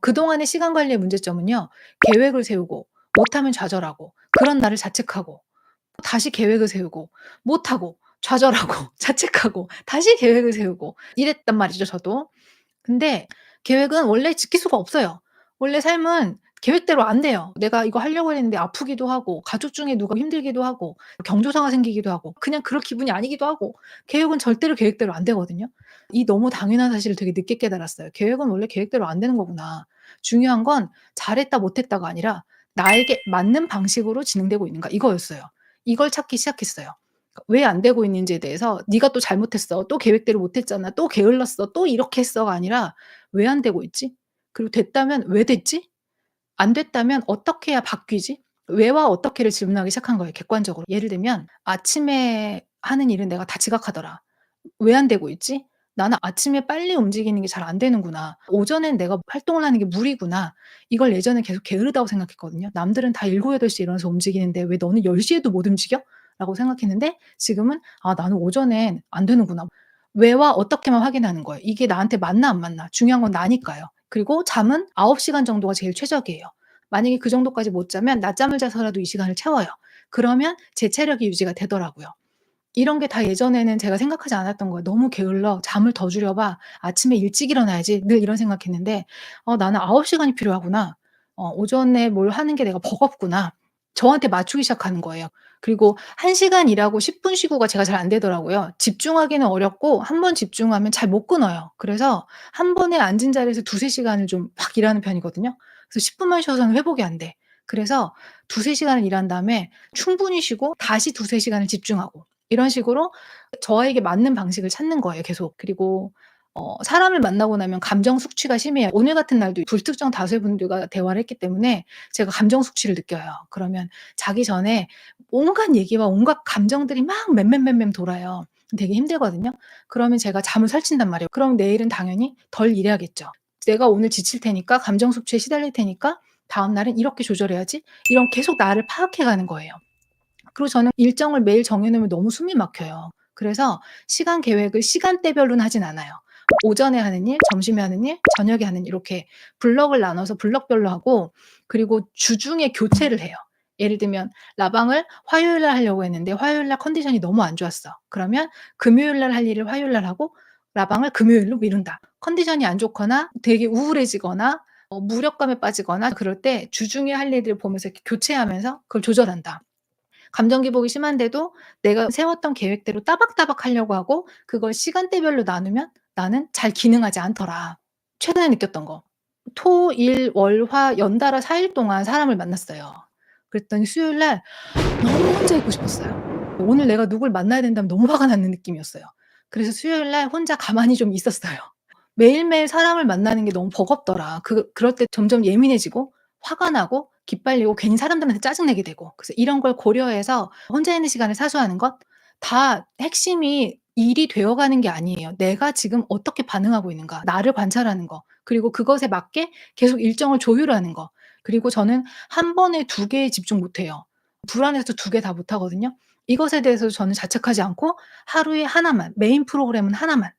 그동안의 시간 관리의 문제점은요. 계획을 세우고 못하면 좌절하고 그런 나를 자책하고 다시 계획을 세우고 못하고 좌절하고 자책하고 다시 계획을 세우고 이랬단 말이죠 저도. 근데 계획은 원래 지킬 수가 없어요. 원래 삶은 계획대로 안 돼요. 내가 이거 하려고 했는데 아프기도 하고 가족 중에 누가 힘들기도 하고 경조사가 생기기도 하고 그냥 그럴 기분이 아니기도 하고 계획은 절대로 계획대로 안 되거든요. 이 너무 당연한 사실을 되게 늦게 깨달았어요. '계획은 원래 계획대로 안 되는 거구나. 중요한 건 잘했다 못했다가 아니라 나에게 맞는 방식으로 진행되고 있는가.' 이거였어요. 이걸 찾기 시작했어요. 왜 안 되고 있는지에 대해서 '네가 또 잘못했어. 또 계획대로 못했잖아. 또 게을렀어. 또 이렇게 했어.'가 아니라 '왜 안 되고 있지? 그리고 됐다면 왜 됐지? 안 됐다면 어떻게 해야 바뀌지?' 왜와 어떻게를 질문하기 시작한 거예요 객관적으로. 예를 들면 '아침에 하는 일은 내가 다 지각하더라. 왜 안 되고 있지? 나는 아침에 빨리 움직이는 게 잘 안 되는구나. 오전엔 내가 활동을 하는 게 무리구나.' 이걸 예전에 계속 게으르다고 생각했거든요. '남들은 다 7-8 시에 일어나서 움직이는데 왜 너는 10 시에도 못 움직여?' 라고 생각했는데 지금은 '아 나는 오전엔 안 되는구나.' 왜와 어떻게만 확인하는 거예요. 이게 나한테 맞나 안 맞나. 중요한 건 나니까요. 그리고 잠은 9 시간 정도가 제일 최적이에요. 만약에 그 정도까지 못 자면 낮잠을 자서라도 이 시간을 채워요. 그러면 제 체력이 유지가 되더라고요. 이런 게 다 예전에는 제가 생각하지 않았던 거예요. '너무 게을러. 잠을 더 줄여 봐. 아침에 일찍 일어나야지.' 늘 이런 생각했는데 어 '나는 9 시간이 필요하구나. 어 오전에 뭘 하는 게 내가 버겁구나.' 저한테 맞추기 시작하는 거예요. 그리고 1 시간 일하고 10 분 쉬고가 제가 잘 안 되더라고요. 집중하기는 어렵고 한번 집중하면 잘 못 끊어요. 그래서 한 번에 앉은 자리에서 2-3 시간을 좀막 일하는 편이거든요. 그래서 10 분만 쉬어서는 회복이 안 돼. 그래서 2-3 시간을 일한 다음에 충분히 쉬고 다시 2-3 시간을 집중하고 이런 식으로 저에게 맞는 방식을 찾는 거예요 계속. 그리고 어 사람을 만나고 나면 감정 숙취가 심해요. 오늘 같은 날도 불특정 다수의 분들과 대화를 했기 때문에 제가 감정 숙취를 느껴요. 그러면 자기 전에 온갖 얘기와 온갖 감정들이 막 맴맴맴맴 돌아요. 되게 힘들거든요. 그러면 제가 잠을 설친단 말이에요. 그럼 내일은 당연히 덜 일해야겠죠. 내가 오늘 지칠 테니까 감정 숙취에 시달릴 테니까 다음 날은 이렇게 조절해야지. 이런 계속 나를 파악해 가는 거예요. 그리고 저는 일정을 매일 정해 놓으면 너무 숨이 막혀요. 그래서 시간 계획을 시간대별로는 하진 않아요. 오전에 하는 일, 점심에 하는 일, 저녁에 하는 일 이렇게 블록을 나눠서 블록별로 하고 그리고 주중에 교체를 해요. 예를 들면 라방을 화요일 날 하려고 했는데 화요일 날 컨디션이 너무 안 좋았어. 그러면 금요일 날 할 일을 화요일 날 하고 라방을 금요일로 미룬다. 컨디션이 안 좋거나 되게 우울해지거나 어 무력감에 빠지거나 그럴 때 주중에 할 일들을 보면서 교체하면서 그걸 조절한다. 감정 기복이 심한데도 내가 세웠던 계획대로 따박따박 하려고 하고 그걸 시간대별로 나누면 나는 잘 기능하지 않더라. 최근에 느꼈던 거. 토, 일, 월, 화 연달아 4 일 동안 사람을 만났어요. 그랬더니 수요일 날 너무 혼자 있고 싶었어요. 오늘 내가 누굴 만나야 된다면 너무 화가 나는 느낌이었어요. 그래서 수요일 날 혼자 가만히 좀 있었어요. 매일매일 사람을 만나는 게 너무 버겁더라. 그 그럴 때 점점 예민해지고 화가 나고 기빨리고 괜히 사람들한테 짜증 내게 되고 그래서 이런 걸 고려해서 혼자 있는 시간을 사수하는 것 다 핵심이 일이 되어 가는 게 아니에요. 내가 지금 어떻게 반응하고 있는가. 나를 관찰하는 거. 그리고 그것에 맞게 계속 일정을 조율하는 거. 그리고 저는 한 번에 두 개에 집중 못 해요. 불안해서 두 개 다 못 하거든요. 이것에 대해서 저는 자책하지 않고 하루에 하나만 메인 프로그램은 하나만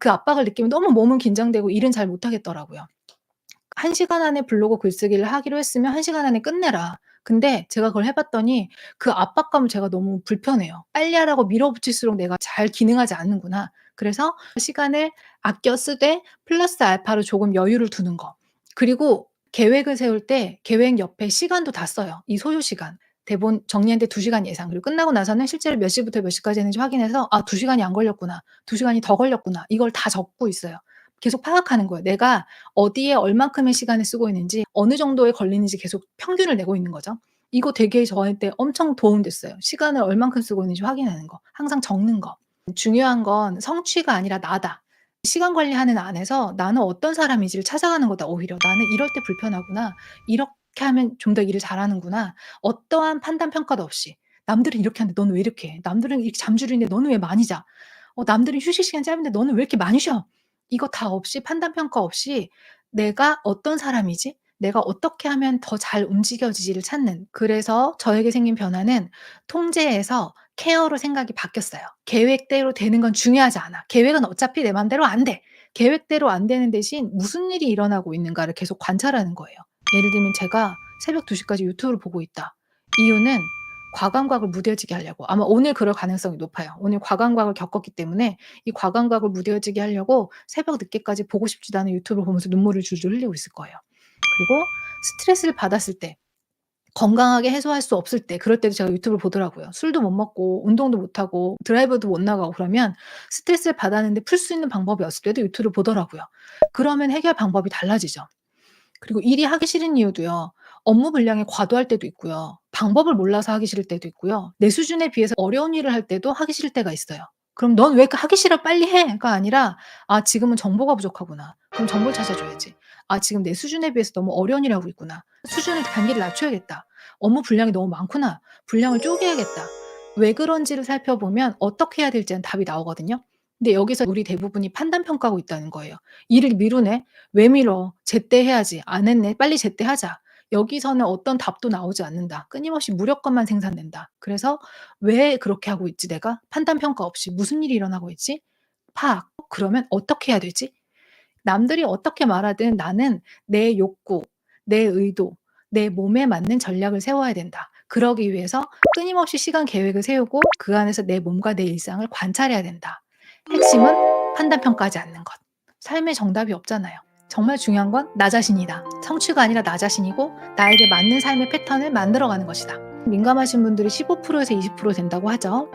그 압박을 느끼면 너무 몸은 긴장되고 일은 잘 못 하겠더라고요. 1 시간 안에 블로그 글쓰기를 하기로 했으면 1 시간 안에 끝내라. 근데 제가 그걸 해 봤더니 그 압박감을 제가 너무 불편해요. 빨리 하라고 밀어붙일수록 내가 잘 기능하지 않는구나. 그래서 시간을 아껴 쓰되 플러스 알파로 조금 여유를 두는 거. 그리고 계획을 세울 때 계획 옆에 시간도 다 써요. 이 소요 시간. 대본 정리하는데 2 시간 예상. 그리고 끝나고 나서는 실제로 몇 시부터 몇 시까지 했는지 확인해서 '아 2 시간이 안 걸렸구나. 2 시간이 더 걸렸구나.' 이걸 다 적고 있어요. 계속 파악하는 거예요. 내가 어디에 얼만큼의 시간을 쓰고 있는지 어느 정도에 걸리는지 계속 평균을 내고 있는 거죠. 이거 되게 저한테 엄청 도움됐어요. 시간을 얼만큼 쓰고 있는지 확인하는 거. 항상 적는 거. 중요한 건 성취가 아니라 나다. 시간 관리하는 안에서 나는 어떤 사람인지를 찾아가는 거다 오히려. '나는 이럴 때 불편하구나. 이렇게 하면 좀 더 일을 잘하는구나.' 어떠한 판단 평가도 없이 '남들은 이렇게 하는데 너는 왜 이렇게 해? 남들은 이렇게 잠줄이는데 너는 왜 많이 자? 어 남들은 휴식 시간이 짧은데 너는 왜 이렇게 많이 쉬어?' 이거 다 없이 판단 평가 없이 내가 어떤 사람이지? 내가 어떻게 하면 더 잘 움직여지지를 찾는 그래서 저에게 생긴 변화는 통제에서 케어로 생각이 바뀌었어요. 계획대로 되는 건 중요하지 않아. 계획은 어차피 내 맘대로 안 돼. 계획대로 안 되는 대신 무슨 일이 일어나고 있는가를 계속 관찰하는 거예요. 예를 들면 제가 새벽 2 시까지 유튜브를 보고 있다. 이유는 과감각을 무뎌지게 하려고. 아마 오늘 그럴 가능성이 높아요. 오늘 과감각을 겪었기 때문에 이 과감각을 무뎌지게 하려고 새벽 늦게까지 보고 싶지도 않은 유튜브를 보면서 눈물을 줄줄 흘리고 있을 거예요. 그리고 스트레스를 받았을 때 건강하게 해소할 수 없을 때 그럴 때도 제가 유튜브를 보더라고요. 술도 못 먹고 운동도 못 하고 드라이브도 못 나가고 그러면 스트레스를 받았는데 풀 수 있는 방법이 없을 때도 유튜브를 보더라고요. 그러면 해결 방법이 달라지죠. 그리고 일이 하기 싫은 이유도요. 업무 분량이 과도할 때도 있고요. 방법을 몰라서 하기 싫을 때도 있고요. 내 수준에 비해서 어려운 일을 할 때도 하기 싫을 때가 있어요. 그럼 "넌 왜그 하기 싫어 빨리 해."가 아니라 '아 지금은 정보가 부족하구나. 그럼 정보를 찾아줘야지. 아 지금 내 수준에 비해서 너무 어려운 일을 하고 있구나. 수준을 단계를 낮춰야겠다. 업무 분량이 너무 많구나. 분량을 쪼개야겠다.' 왜 그런지를 살펴보면 어떻게 해야 될지는 답이 나오거든요. 근데 여기서 우리 대부분이 판단 평가하고 있다는 거예요. '일을 미루네. 왜 미뤄? 제때 해야지. 안 했네. 빨리 제때 하자.' 여기서는 어떤 답도 나오지 않는다. 끊임없이 무력감만 생산된다. 그래서 '왜 그렇게 하고 있지 내가? 판단 평가 없이 무슨 일이 일어나고 있지?' 파악. 그러면 어떻게 해야 되지? 남들이 어떻게 말하든 나는 내 욕구, 내 의도, 내 몸에 맞는 전략을 세워야 된다. 그러기 위해서 끊임없이 시간 계획을 세우고 그 안에서 내 몸과 내 일상을 관찰해야 된다. 핵심은 판단 평가하지 않는 것. 삶에 정답이 없잖아요. 정말 중요한 건 나 자신이다. 성취가 아니라 나 자신이고 나에게 맞는 삶의 패턴을 만들어가는 것이다. 민감하신 분들이 15%에서 20% 된다고 하죠.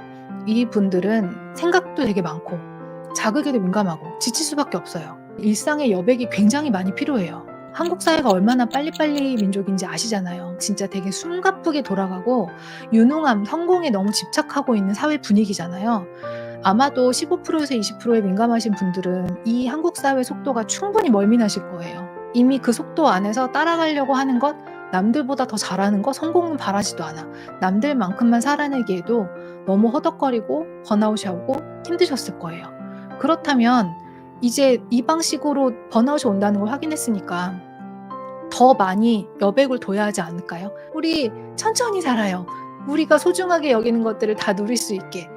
이 분들은 생각도 되게 많고 자극에도 민감하고 지칠 수밖에 없어요. 일상의 여백이 굉장히 많이 필요해요. 한국 사회가 얼마나 빨리빨리 민족인지 아시잖아요. 진짜 되게 숨가쁘게 돌아가고 유능함, 성공에 너무 집착하고 있는 사회 분위기잖아요. 아마도 15%에서 20%에 민감하신 분들은 이 한국 사회 속도가 충분히 멀미나실 거예요. 이미 그 속도 안에서 따라가려고 하는 것, 남들보다 더 잘하는 거, 성공은 바라지도 않아. 남들만큼만 살아내기에도 너무 허덕거리고 번아웃이 오고 힘드셨을 거예요. 그렇다면 이제 이 방식으로 번아웃이 온다는 걸 확인했으니까 더 많이 여백을 둬야 하지 않을까요? 우리 천천히 살아요. 우리가 소중하게 여기는 것들을 다 누릴 수 있게.